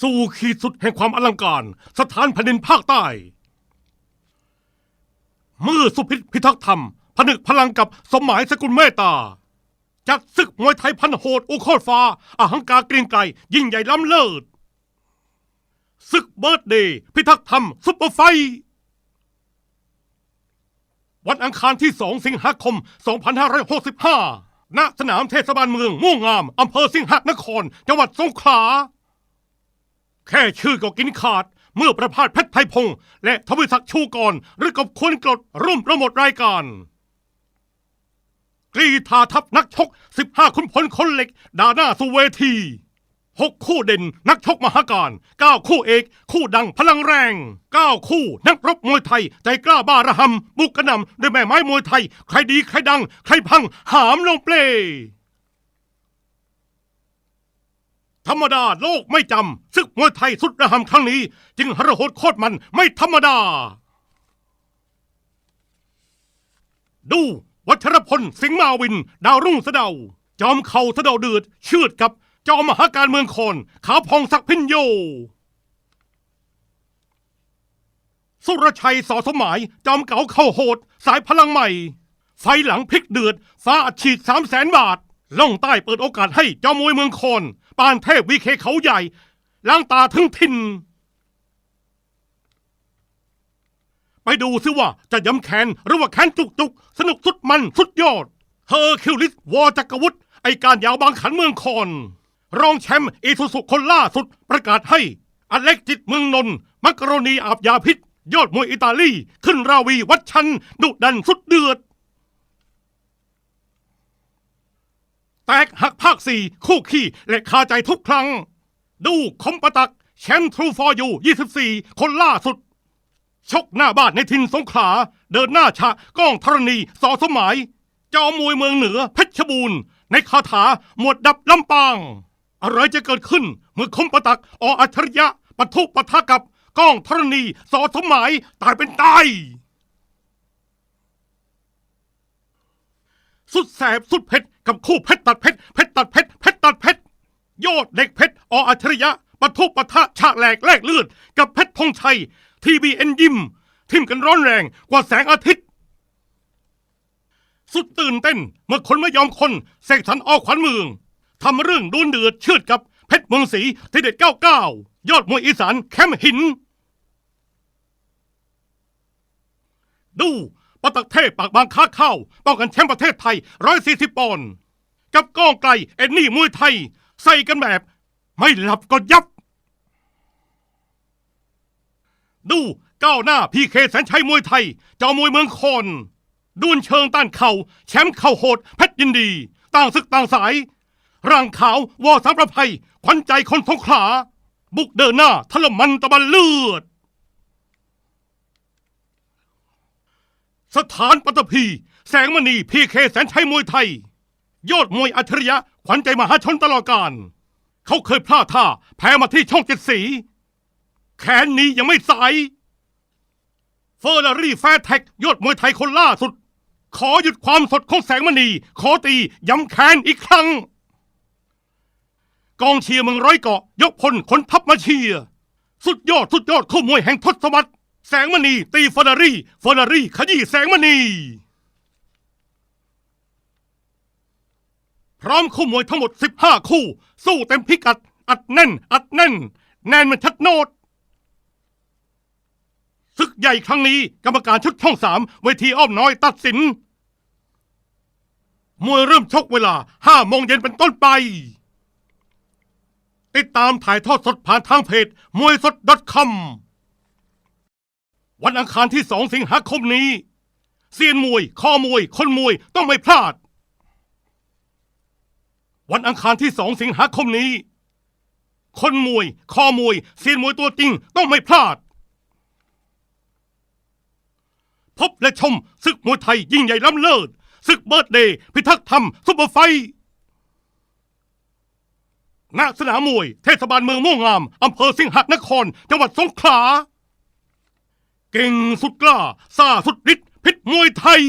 สู่ขีดสุดแห่งความอลังการ สถานแผ่นดินภาคใต้เมื่อสุพิษพิทักษ์ธรรม ผนึกพลังกับสมหมายสกุลเมตตา จัดศึกมวยไทยพันโหดโอโคตรฟ้าอาหังการเกรียงไกรยิ่งใหญ่ล้ำเลิศศึกเบิร์ดเดย์พิทักษ์ธรรมซุปเปอร์ไฟวันอังคารที่ 2 สิงหาคม 2565 ณ สนามเทศบาลเมืองม่วงงาม อำเภอสิงหนคร จังหวัดสงขลา แค่ชื่อก็กินขาด เมื่อประพาสเพชรไทยพงษ์และทวิศักดิ์ชูกรหรือกบควรกรดร่วมโปรโมทรายการ กรีธาทัพนักชก 15ขุนพลคนเหล็ก ดาหน้าสู่เวที6คู่เด่นนักชกมหาการ9คู่เอก คู่ดังพลังแรง9คู่นักรบมวยไทย ใจกล้าบ้าระหำบุกกระหนำด้วยแม่ไม้มวยไทย ใครดีใครดัง ใครพังหามลงเปล ธ รรมดาโลกไม่จำศึกมวยไทยสุดระหำครั้งนี้ จึงหระโหดโคตรมันไม่ธรรมดา ดู วัชรพลสิงห์มาวิน ดาวรุ่งสะเดา จอมเข่าสะเดาเดือดชืดกับ จอมมหาการเมืองโคนขาพองศักพินโย สุรชัยสอสมหมาย จอมเก๋าเข้าโหด สายพลังใหม่ ไฟหลังพลิกเดือดฟ้าอัดฉีดสามแสนบาทล่องใต้เปิดโอกาสให้จอมมวยเมืองโคน ปานเทพวีเคเขาใหญ่ ล้างตาถึงทิน ไปดูซิว่าจะย้ำแขนหรือว่าแขนจุกจุกสนุกสุดมันสุดยอด เฮอร์คิวลิสวอจักรวุฒิไอการยาวบางขันเมืองคอน รองแชมป์อีสุสุคนล่าสุดประกาศให้ อเล็กจิตเมืองนน์มักโรนีอาบยาพิษ ยอดมวยอิตาลี ขึ้นราวีวัดชันดุดันสุดเดือด แตกหักภาคสี่คู่ขี้และคาใจทุกครั้ง ดูคมปะตักแชมป์ทรูฟอร์ยู24 คนล่าสุด ชกหน้าบ้านในทินสงขลา เดินหน้าฉะก้องธรณีสอสมหมายจอมวยเมืองเหนือเพชรบูรณ์ในคาถาหมวดดับลำปาง อะไรจะเกิดขึ้นเมื่อคมปะตักออัจฉริยะปะทุปะทะกับก้องธรณีสอสมหมายตายเป็นตายสุดแสบสุดเผ็ด กับคู่เพชรตัดเพชรเพชรตัดเพชรเพชรตัดเพชรยอดเด็กเพชรออัจฉริยะปะทุปะทะฉะแหลกแลกเลือดกับเพชรธงชัย ทีบีเอ็นยิมทิมกันร้อนแรงกว่าแสงอาทิตย์ สุดตื่นเต้นเมื่อคนไม่ยอมคนเสกสรรออกขวัญเมืองทำเรื่องดูนเดือดเชือดกับเพชรเมืองศรีทีเด็ดเก้าเก้ายอดมวยอีสานแคมป์หิน ดู ปะตักเทพปากบางค้าเข้าป้องกันแชมป์ประเทศไทย 140ปอนด์กับก้องไกลเอ็นนี่มวยไทย ใส่กันแบบ ไม่หลับก็ยับ ดูก้าวหน้าพีเคแสนชัยมวยไทยจอมวยเมืองคอนดวลเชิงต้านเข่าแชมป์เข่าโหดเพชรยินดี ต่างศึกต่างสาย ร่างขาววอสามประภัยขวัญใจคนสงขลา บุกเดินหน้าทะลมันตะบันเลือด สถานปัตตภี แสงมณีพีเคแสนชัยมวยไทย ยอดมวยอัจฉริยะ ขวัญใจมหาชนตลอดกาลเขาเคยพลาดท่าแพ้มาที่ช่องเจ็ดสี แขนนี้ยังไม่สาย เฟอร์รารี่แฟร์แท็กยอดมวยไทยคนล่าสุด ขอหยุดความสดของแสงมณี ขอตีย้ำแค้นอีกครั้ง กองเชียร์เมืองร้อยเกาะ ยกพลคนทัพมาเชียร์ สุดยอดสุดยอดคู่มวยแห่งทศวรรษ แสงมณี ตีฟอร์รารี่ฟอร์รารี่ขยี้แสงมณี พร้อมคู่มวยทั้งหมด 15 คู่ สู้เต็มพิกัด อัดแน่น อัดแน่น แน่นมันชัดโนดศึกใหญ่ครั้งนี้กรรมการชุดช่องสามเวทีอ้อมน้อยตัดสิน มวยเริ่มชกเวลา5โมงเย็นเป็นต้นไป ติดตามถ่ายทอดสดผ่านทางเพจมวยสด .com วันอังคารที่2สิงหาคมนี้เซียนมวยคอมวย คนมวยต้องไม่พลาด วันอังคารที่2สิงหาคมนี้ คนมวยคอมวยเซียนมวยตัวจริงต้องไม่พลาด พบและชมศึกมวยไทยยิ่งใหญ่ล้ำเลิศศึกเบิร์ดเดย์พิทักษ์ธรรมซุปเปอร์ไฟณสนามมวย เทศบาลเมืองม่วงงามอำเภอสิงหนคร จังหวัดสงขลา เก่งสุดกล้าซ่าสุดฤทธิ์พิษมวยไทย